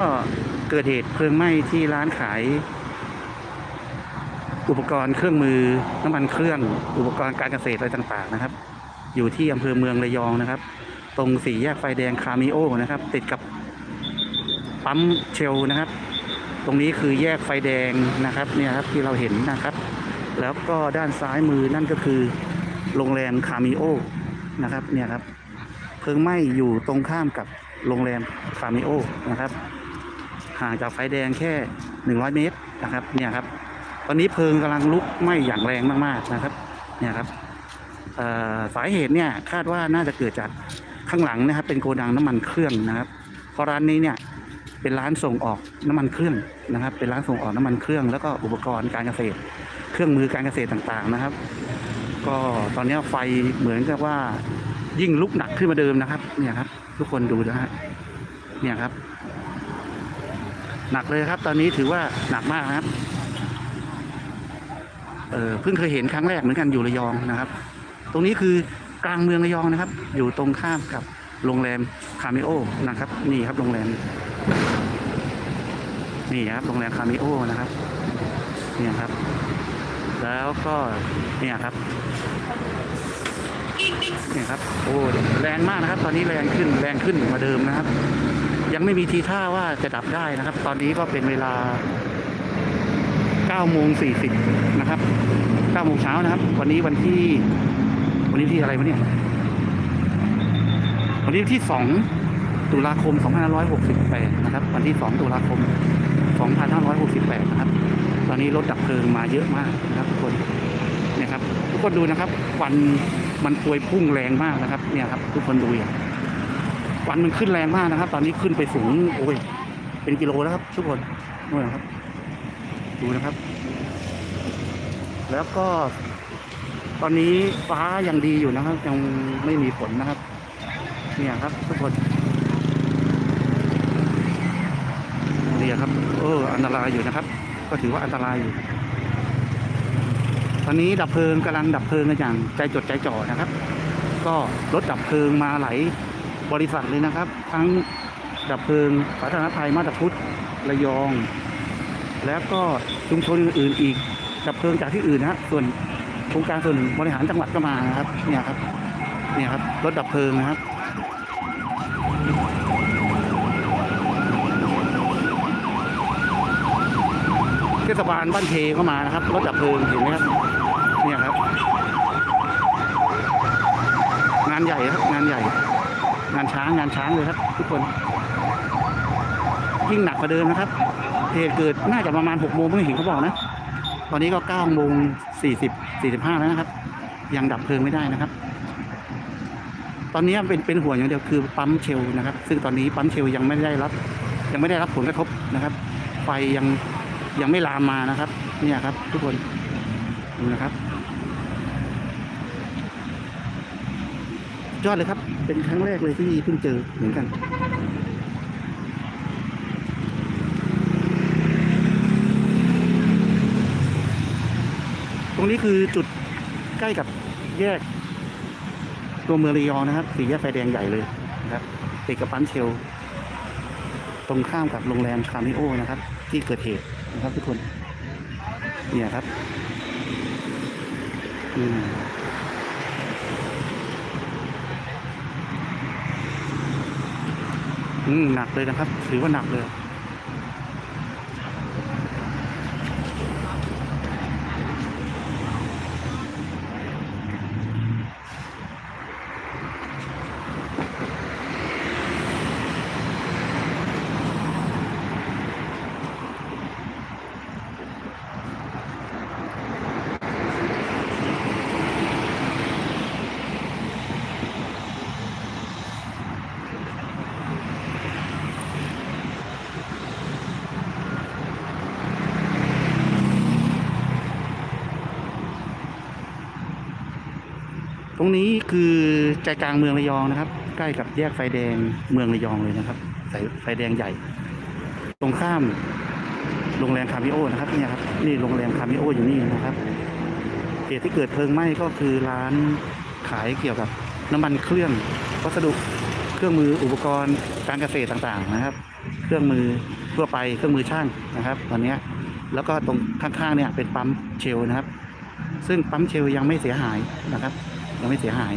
ก็เกิดเหตุเพลิงไหม้ที่ร้านขาย อุปกรณ์เครื่องมือน้ำมันเครื่อง อุปกรณ์การเกษตรอะไรต่าง ๆ นะครับ อยู่ที่อำเภอเมืองระยองนะครับ ตรงสี่แยกไฟแดงคามิโอนะครับ ติดกับปั๊มเชลนะครับ ตรงนี้คือแยกไฟแดงนะครับเนี่ยครับที่เราเห็นนะครับ แล้วก็ด้านซ้ายมือนั่นก็คือโรงแรมคามิโอนะครับเนี่ยครับเพลิงไหม้อยู่ตรงข้ามกับโรงแรมคามิโอนะครับ ห่างจากไฟแดงแค่ 100 เมตรนะครับเนี่ยครับ ตอนนี้เพลิงกำลังลุกไหม้อย่างแรงมากๆนะครับเนี่ยครับสาเหตุเนี่ยคาดว่าน่าจะเกิดจากข้างหลังนะครับ เป็นโกดังน้ำมันเครื่องนะครับเพราะร้านนี้เนี่ยเป็นร้านส่งออกน้ำมันเครื่องนะครับ เป็นร้านส่งออกน้ำมันเครื่อง แล้วก็อุปกรณ์การเกษตร เครื่องมือการเกษตรต่างๆนะครับ ก็ตอนนี้ไฟเหมือนกับว่ายิ่งลุกหนักขึ้นมาเดิมนะครับ เนี่ยครับ ทุกคนดูนะฮะเนี่ยครับ หนักเลยครับ ตอนนี้ถือว่าหนักมากครับ เออเพิ่งเคยเห็นครั้งแรกเหมือนกันอยู่ระยองนะครับ ตรงนี้คือกลางเมืองระยองนะครับ อยู่ตรงข้ามกับโรงแรมคาเมโอนะครับ นี่ครับโรงแรม นี่ครับโรงแรมคาเมโอนะครับ เนี่ยครับ แล้วก็เนี่ยครับเนี่ยครับ โอ้แรงมากนะครับ ตอนนี้แรงขึ้นแรงขึ้นกว่าเดิมนะครับ ยังไม่มีทีท่าว่าจะดับได้นะครับ ตอนนี้ก็เป็นเวลา9โมง40นะครับ9โมงเช้านะครับ วันนี้วันที่ วันนี้ที่อะไรวะเนี่ย วันนี้ที่2ตุลาคม2568นะครับ วันที่ 2 ตุลาคม 2568 นะครับ ตอนนี้รถดับเพลิงมาเยอะมากนะครับทุกคนเนี่ยครับ ทุกคนดูนะครับควันมันพวยพุ่งแรงมากนะครับ เนี่ยครับ ทุกคนดูอย่าง วันมันขึ้นแรงมากนะครับ ตอนนี้ขึ้นไปสูงโอ้ยเป็นกิโลแล้วครับ ทุกคนนู่นะครับ ดูนะครับ แล้วก็ ตอนนี้ฟ้ายังดีอยู่นะครับ ยังไม่มีฝนนะครับ เนี่ยครับ ทุกคนนี่ครับเอออันตรายอยู่นะครับ ก็ถือว่าอันตรายอยู่ตอนนี้ดับเพลิงกำลังดับเพลิงกันอย่างใจจดใจจ่อนะครับ ก็รถดับเพลิงมาไหล บริษัทเลยนะครับ ทั้งดับเพลิงสาธารณภัยมาตรพุทธระยอง แล้วก็ชุมชนอื่นๆอีกดับเพลิงจากที่อื่นนะส่วนโครงการส่วนบริหารจังหวัดก็มานะครับเนี่ยครับเนี่ยครับรถดับเพลิงนะครับเทศบาลบ้านเพก็มานะครับรถดับเพลิงเห็นไหมครับเนี่ยครับ งานใหญ่ครับงานใหญ่ งานช้างงานช้างเลยครับ ทุกคนยิ่งหนักกว่าเดิมนะครับเหตุเกิดน่าจะประมาณหกโมงเมื่อเห็นเขาบอกนะตอนนี้ก็เก้าโมงสี่สิบสี่สิบห้าแล้วนะครับ ยังดับเพลิงไม่ได้นะครับ ตอนนี้เป็นเป็นห่วงอย่างเดียวคือปั๊มเชลนะครับ ซึ่งตอนนี้ปั๊มเชลยังไม่ได้รับ ยังไม่ได้รับผลกระทบนะครับ ไฟยังยังไม่ลามมานะครับ เนี่ยครับ ทุกคนดูนะครับ ยอดเลยครับ เป็นครั้งแรกเลยที่เพิ่งเจอเหมือนกันตรงนี้คือจุดใกล้กับแยก ตัวเมืองระยองนะครับสี่แยกไฟแดงใหญ่เลยนะครับติดกับปั๊มเชล ตรงข้ามกับโรงแรมคามิโอนะครับ ที่เกิดเหตุนะครับทุกคน เนี่ยครับอืมอืม หนักเลยนะครับ ถือว่าหนักเลย ตรงนี้คือใจกลางเมืองระยองนะครับ ใกล้กับแยกไฟแดงเมืองระยองเลยนะครับสายไฟแดงใหญ่ ตรงข้ามโรงแรมคามิโอนะครับเนี่ยครับนี่โรงแรมคามิโออยู่นี่นะครับเหตุที่เกิดเพลิงไหม้ก็คือร้านขายเกี่ยวกับน้ำมันเครื่องวัสดุเครื่องมืออุปกรณ์การเกษตรต่างๆนะครับ เครื่องมือทั่วไปเครื่องมือช่างนะครับตอนนี้แล้วก็ตรงข้างๆเนี่ยเป็นปั๊มเชลนะครับ ซึ่งปั๊มเชลยังไม่เสียหายนะครับ ยังไม่เสียหาย